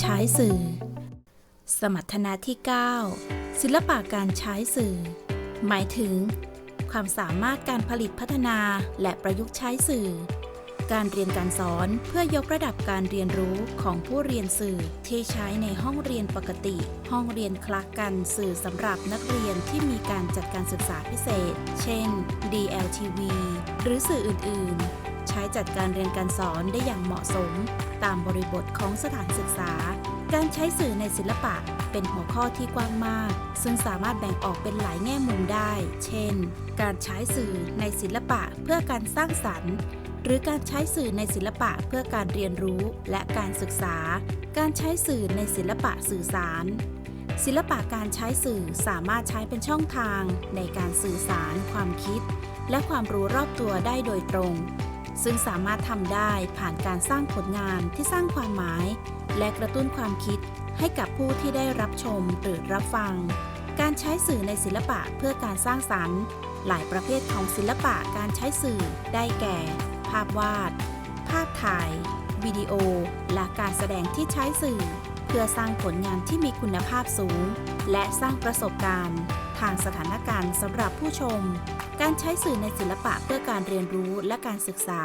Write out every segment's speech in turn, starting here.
ใช้สื่อ สมรรถนะที่ 9 ศิลปะการใช้สื่อ หมายถึง ความสามารถการผลิตพัฒนาและประยุกต์ใช้สื่อ การเรียนการสอนเพื่อยกระดับการเรียนรู้ของผู้เรียนสื่อที่ใช้ในห้องเรียนปกติ ห้องเรียนคลักกันสื่อสำหรับนักเรียนที่มีการจัดการศึกษาพิเศษ เช่น DLTV หรือสื่ออื่น ๆ ใช้จัดการเรียนการสอนได้อย่างเหมาะสม ตามบริบทของสถานศึกษา การใช้สื่อในศิลปะเป็นหัวข้อที่กว้างมาก ซึ่งสามารถแบ่งออกเป็นหลายแง่มุมได้ เช่น การใช้สื่อในศิลปะเพื่อการสร้างสรรค์หรือการใช้สื่อในศิลปะเพื่อการเรียนรู้และการศึกษา การใช้สื่อในศิลปะสื่อสาร ศิลปะการใช้สื่อสามารถใช้เป็นช่องทางในการสื่อสาร ความคิด และความรู้รอบตัวได้โดยตรง ซึ่งสามารถทำได้ผ่านการสร้างผลงานที่สร้างความหมาย และกระตุ้นความคิดให้กับผู้ที่ได้รับชมหรือรับฟัง การใช้สื่อในศิลปะเพื่อการสร้างสรรค์ หลายประเภทของศิลปะการใช้สื่อได้แก่ ภาพวาด ภาพถ่าย วิดีโอ และการแสดงที่ใช้สื่อ เพื่อสร้างผลงานที่มีคุณภาพสูง และสร้างประสบการณ์ ทางสถานการณ์สำหรับผู้ชม การใช้สื่อในศิลปะเพื่อการเรียนรู้และการศึกษา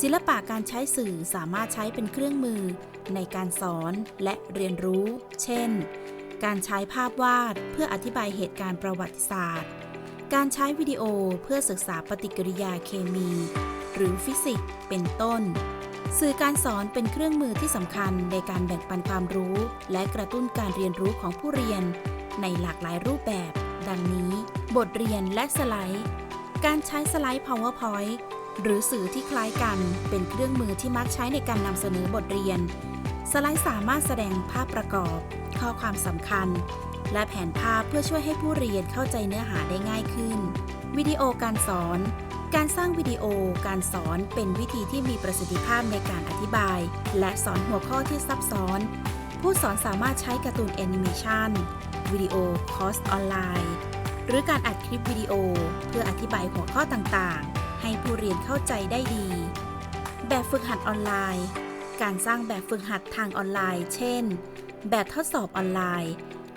ศิลปะการใช้สื่อสามารถใช้เป็นเครื่องมือ ในการสอนและเรียนรู้ เช่น การใช้ภาพวาดเพื่ออธิบายเหตุการณ์ประวัติศาสตร์ การใช้วิดีโอเพื่อศึกษาปฏิกิริยาเคมี หรือฟิสิกส์เป็นต้นสื่อการสอนเป็นเครื่องมือที่สำคัญในการแบ่งปันความรู้ และกระตุ้นการเรียนรู้ของผู้เรียน ในหลากหลายรูปแบบ ดังนี้บทเรียนและสไลด์ การใช้สไลด์ PowerPoint หรือสื่อที่คล้ายกันเป็นเครื่องมือที่มักใช้ในการนำเสนอบทเรียน สไลด์สามารถแสดงภาพประกอบ ข้อความสำคัญ และแผนภาพเพื่อช่วยให้ผู้เรียนเข้าใจเนื้อหาได้ง่ายขึ้น วิดีโอการสอน การสร้างวิดีโอการสอนเป็นวิธีที่มีประสิทธิภาพในการอธิบาย และสอนหัวข้อที่ซับซ้อน ผู้สอนสามารถใช้การ์ตูนแอนิเมชัน วิดีโอคอร์สออนไลน์ หรือการอัดคลิปวิดีโอเพื่ออธิบายหัวข้อต่างๆ ให้ผู้เรียนเข้าใจได้ดี แบบฝึกหัดออนไลน์ การสร้างแบบฝึกหัดทางออนไลน์ เช่น แบบทดสอบออนไลน์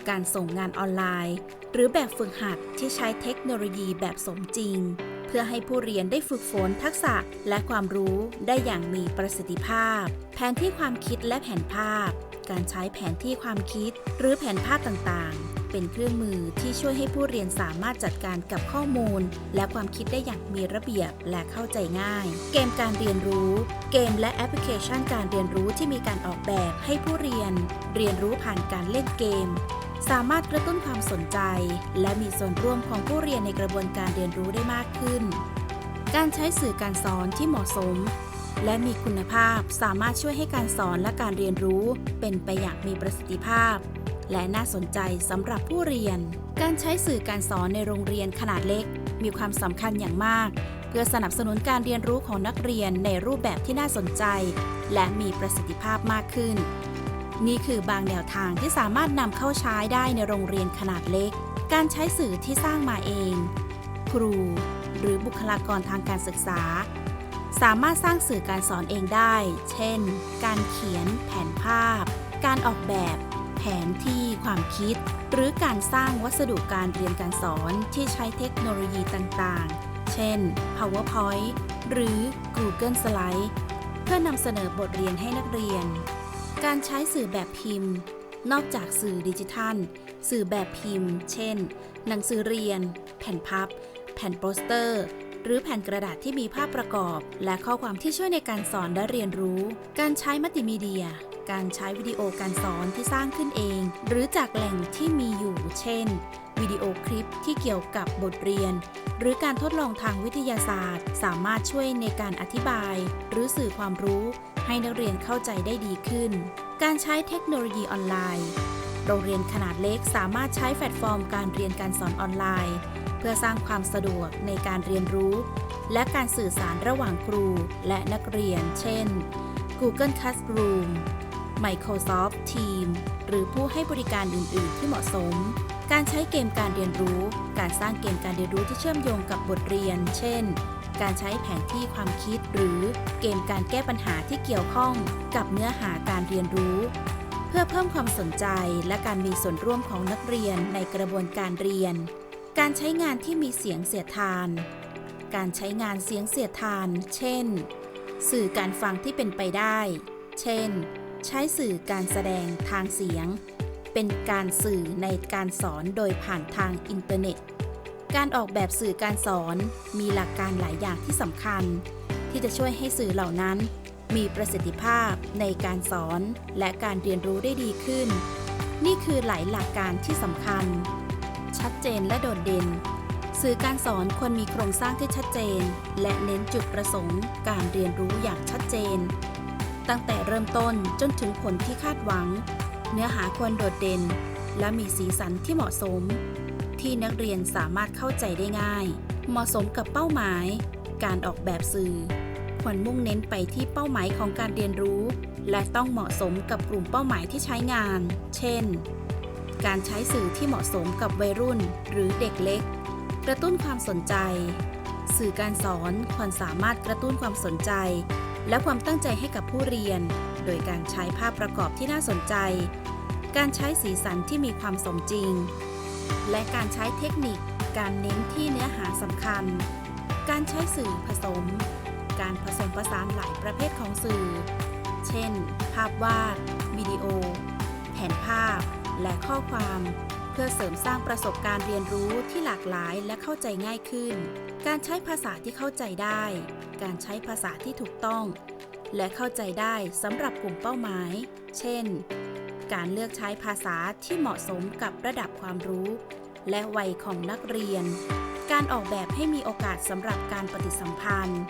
การส่งงานออนไลน์ หรือแบบฝึกหัดที่ใช้เทคโนโลยีแบบสมจริง เพื่อให้ผู้เรียนได้ฝึกฝนทักษะและความรู้ได้อย่างมีประสิทธิภาพ แผนที่ความคิดและแผนภาพ การใช้แผนที่ความคิด หรือแผนภาพต่างๆ เป็นเครื่องมือที่ช่วยให้ผู้เรียนสามารถจัดการกับข้อมูล และความคิดได้อย่างมีระเบียบและเข้าใจง่าย เกมการเรียนรู้ เกมและแอปพลิเคชันการเรียนรู้ที่มีการออกแบบให้ผู้เรียน เรียนรู้ผ่านการเล่นเกม สามารถกระตุ้นความสนใจ และมีส่วนร่วมของผู้เรียนในกระบวนการเรียนรู้ได้มากขึ้น การใช้สื่อการสอนที่เหมาะสม และมีคุณภาพสามารถช่วยให้การสอนและการเรียนรู้ เป็นไปอย่างมีประสิทธิภาพ และน่าสนใจสำหรับผู้เรียน การใช้สื่อการสอนในโรงเรียนขนาดเล็ก มีความสำคัญอย่างมาก เพื่อสนับสนุนการเรียนรู้ของนักเรียนในรูปแบบที่น่าสนใจ และมีประสิทธิภาพมากขึ้น นี่คือบางแนวทางที่สามารถนำเข้าใช้ได้ในโรงเรียนขนาดเล็ก การใช้สื่อที่สร้างมาเอง ครู หรือบุคลากรทางการศึกษา สามารถสร้างสื่อการสอนเองได้ เช่น การเขียน แผนภาพ การออกแบบ แผนที่ความคิด หรือการสร้างวัสดุการเรียนการสอนที่ใช้เทคโนโลยีต่างๆ เช่น PowerPoint หรือ Google Slide เพื่อนำเสนอบทเรียนให้นักเรียน การใช้สื่อแบบพิมพ์ นอกจากสื่อดิจิทัล สื่อแบบพิมพ์ เช่น หนังสือเรียน แผ่นพับ แผ่นโปสเตอร์ หรือแผ่นกระดาษที่มีภาพประกอบ และข้อความที่ช่วยในการสอนและเรียนรู้ การใช้มัลติมีเดีย การใช้วิดีโอการสอนที่สร้างขึ้นเอง หรือจากแหล่งที่มีอยู่ เช่น วิดีโอคลิปที่เกี่ยวกับบทเรียน หรือการทดลองทางวิทยาศาสตร์ สามารถช่วยในการอธิบาย หรือสื่อความรู้ ให้นักเรียนเข้าใจได้ดีขึ้น การใช้เทคโนโลยีออนไลน์ โรงเรียนขนาดเล็กสามารถใช้แพลตฟอร์มการเรียนการสอนออนไลน์ เพื่อสร้างความสะดวกในการเรียนรู้ และการสื่อสารระหว่างครูและนักเรียน เช่น Google Classroom Microsoft Teams หรือผู้ให้บริการอื่น ๆ ที่เหมาะสม การใช้เกมการเรียนรู้ การสร้างเกมการเรียนรู้ที่เชื่อมโยงกับบทเรียน เช่น การใช้แผนที่ความคิด หรือเกมการแก้ปัญหาที่เกี่ยวข้องกับเนื้อหาการเรียนรู้ เพื่อเพิ่มความสนใจและการมีส่วนร่วมของนักเรียนในกระบวนการเรียน การใช้งานที่มีเสียงเสียดทาน การใช้งานเสียงเสียดทาน เช่น สื่อการฟังที่เป็นไปได้ เช่น ใช้สื่อการแสดงทางเสียง เป็นการสื่อในการสอนโดยผ่านทางอินเทอร์เน็ต การออกแบบสื่อการสอนมีหลักการหลายอย่างที่สำคัญ ที่จะช่วยให้สื่อเหล่านั้น มีประสิทธิภาพในการสอนและการเรียนรู้ได้ดีขึ้น นี่คือหลายหลักการที่สำคัญ ชัดเจนและโดดเด่น สื่อการสอนควรมีโครงสร้างที่ชัดเจน และเน้นจุดประสงค์ การเรียนรู้อย่างชัดเจน ตั้งแต่เริ่มต้นจนถึงผลที่คาดหวัง เนื้อหาควรโดดเด่น และมีสีสันที่เหมาะสม ที่นักเรียนสามารถเข้าใจได้ง่าย เหมาะสมกับเป้าหมาย การออกแบบสื่อ ควรมุ่งเน้นไปที่เป้าหมายของการเรียนรู้ และต้องเหมาะสมกับกลุ่มเป้าหมายที่ใช้งาน เช่น การใช้สื่อที่เหมาะสมกับวัยรุ่นหรือเด็กเล็ก กระตุ้นความสนใจ สื่อการสอนควรสามารถกระตุ้นความสนใจ และความตั้งใจให้กับผู้เรียน โดยการใช้ภาพประกอบที่น่าสนใจ การใช้สีสันที่มีความสมจริง และการใช้เทคนิค การเน้นที่เนื้อหาสำคัญ การใช้สื่อผสม การผสมผสานหลายประเภทของสื่อ เช่น ภาพวาด วิดีโอ แผนภาพ และข้อความ เพื่อเสริมสร้างประสบการณ์เรียนรู้ที่หลากหลายและเข้าใจง่ายขึ้น การใช้ภาษาที่เข้าใจได้ การใช้ภาษาที่ถูกต้อง และเข้าใจได้สำหรับกลุ่มเป้าหมาย เช่น การเลือกใช้ภาษาที่เหมาะสมกับระดับความรู้ และวัยของนักเรียน การออกแบบให้มีโอกาสสำหรับการปฏิสัมพันธ์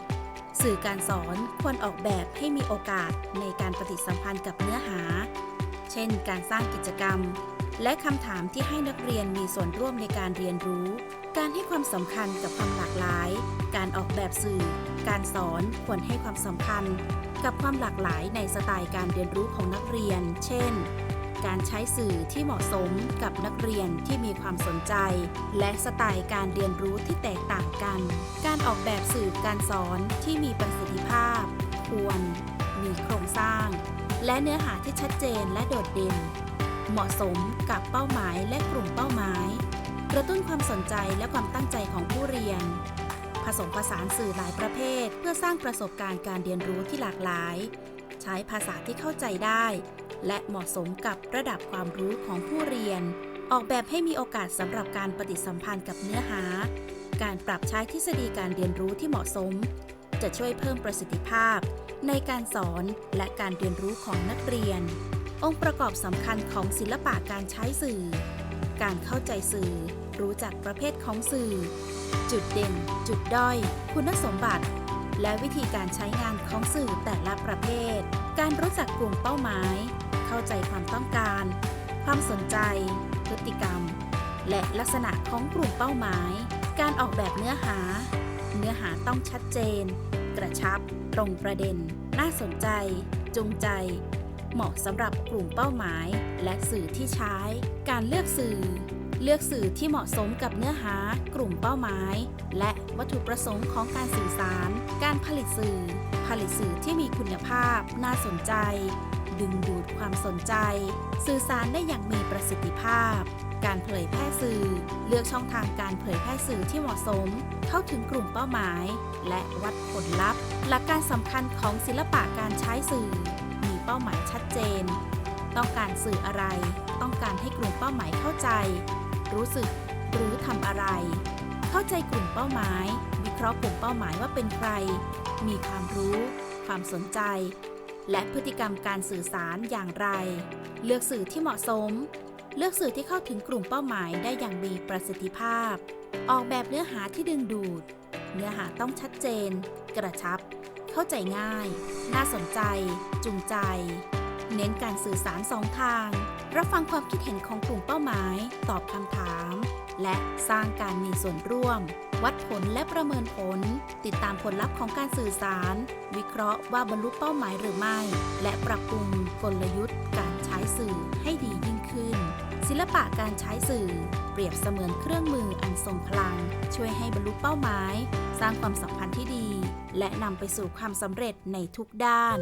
สื่อการสอนควรออกแบบให้มีโอกาสในการปฏิสัมพันธ์กับเนื้อหา เช่น การสร้างกิจกรรม และคำถามที่ให้นักเรียนมีส่วนร่วมในการเรียนรู้ การให้ความสำคัญกับความหลากหลาย การออกแบบสื่อ การสอนควรให้ความสำคัญ กับความหลากหลายในสไตล์การเรียนรู้ของนักเรียน เช่น การใช้สื่อที่เหมาะสมกับนักเรียนที่มีความสนใจ และสไตล์การเรียนรู้ที่แตกต่างกัน การออกแบบสื่อการสอนที่มีประสิทธิภาพ ควร มีโครงสร้าง และเนื้อหาที่ชัดเจนและโดดเด่น เหมาะสมกับเป้าหมายและกลุ่มเป้าหมาย กระตุ้นความสนใจและความตั้งใจของผู้เรียน ผสมผสานสื่อหลายประเภท เพื่อสร้างประสบการณ์การเรียนรู้ที่หลากหลาย ใช้ภาษาที่เข้าใจได้ และเหมาะสมกับระดับความรู้ของผู้เรียน ออกแบบให้มีโอกาสสำหรับการปฏิสัมพันธ์กับเนื้อหา การปรับใช้ทฤษฎีการเรียนรู้ที่เหมาะสม จะช่วยเพิ่มประสิทธิภาพ ในการสอนและการเรียนรู้ของนักเรียน องค์ประกอบสำคัญของศิลปะการใช้สื่อ การเข้าใจสื่อ รู้จักประเภทของสื่อ จุดเด่น จุดด้อย คุณสมบัติ และวิธีการใช้งานของสื่อแต่ละประเภท การรู้จักกลุ่มเป้าหมาย เข้าใจความต้องการ ความสนใจ พฤติกรรม และลักษณะของกลุ่มเป้าหมาย การออกแบบเนื้อหา เนื้อหาต้องชัดเจน กระชับ ตรงประเด็น น่าสนใจ จูงใจ เหมาะสำหรับกลุ่มเป้าหมาย และสื่อที่ใช้ การเลือกสื่อ เลือกสื่อที่เหมาะสมกับเนื้อหา กลุ่มเป้าหมาย และวัตถุประสงค์ของการสื่อสาร การผลิตสื่อ ผลิตสื่อที่มีคุณภาพ น่าสนใจ ดึงดูดความสนใจ สื่อสารได้อย่างมีประสิทธิภาพ การเผยแพร่สื่อ เลือกช่องทางการเผยแพร่สื่อที่เหมาะสม เข้าถึงกลุ่มเป้าหมาย และวัดผลลัพธ์ หลักการสำคัญของศิลปะการใช้สื่อ มีเป้าหมายชัดเจน ต้องการสื่ออะไร ต้องการให้กลุ่มเป้าหมายเข้าใจ รู้สึก หรือทำอะไร เข้าใจกลุ่มเป้าหมาย วิเคราะห์กลุ่มเป้าหมายว่าเป็นใคร มีความรู้ ความสนใจ และพฤติกรรมการสื่อสารอย่างไร เลือกสื่อที่เหมาะสม เลือกสื่อที่เข้าถึงกลุ่มเป้าหมายได้อย่างมีประสิทธิภาพ ออกแบบเนื้อหาที่ดึงดูด เนื้อหาต้องชัดเจน กระชับ เข้าใจง่าย น่าสนใจ จูงใจ เน้นการสื่อสารสองทาง รับฟังความคิดเห็นของกลุ่มเป้าหมาย ตอบคำถาม และสร้างการมีส่วนร่วม วัดผลและประเมินผล ติดตามผลลัพธ์ของการสื่อสาร วิเคราะห์ว่าบรรลุเป้าหมายหรือไม่ และปรับปรุงกลยุทธ์การ สื่อให้ดียิ่งขึ้น ศิลปะการใช้สื่อ เปรียบเสมือนเครื่องมืออันทรงพลัง ช่วยให้บรรลุเป้าหมาย สร้างความสัมพันธ์ที่ดี และนำไปสู่ความสำเร็จในทุกด้าน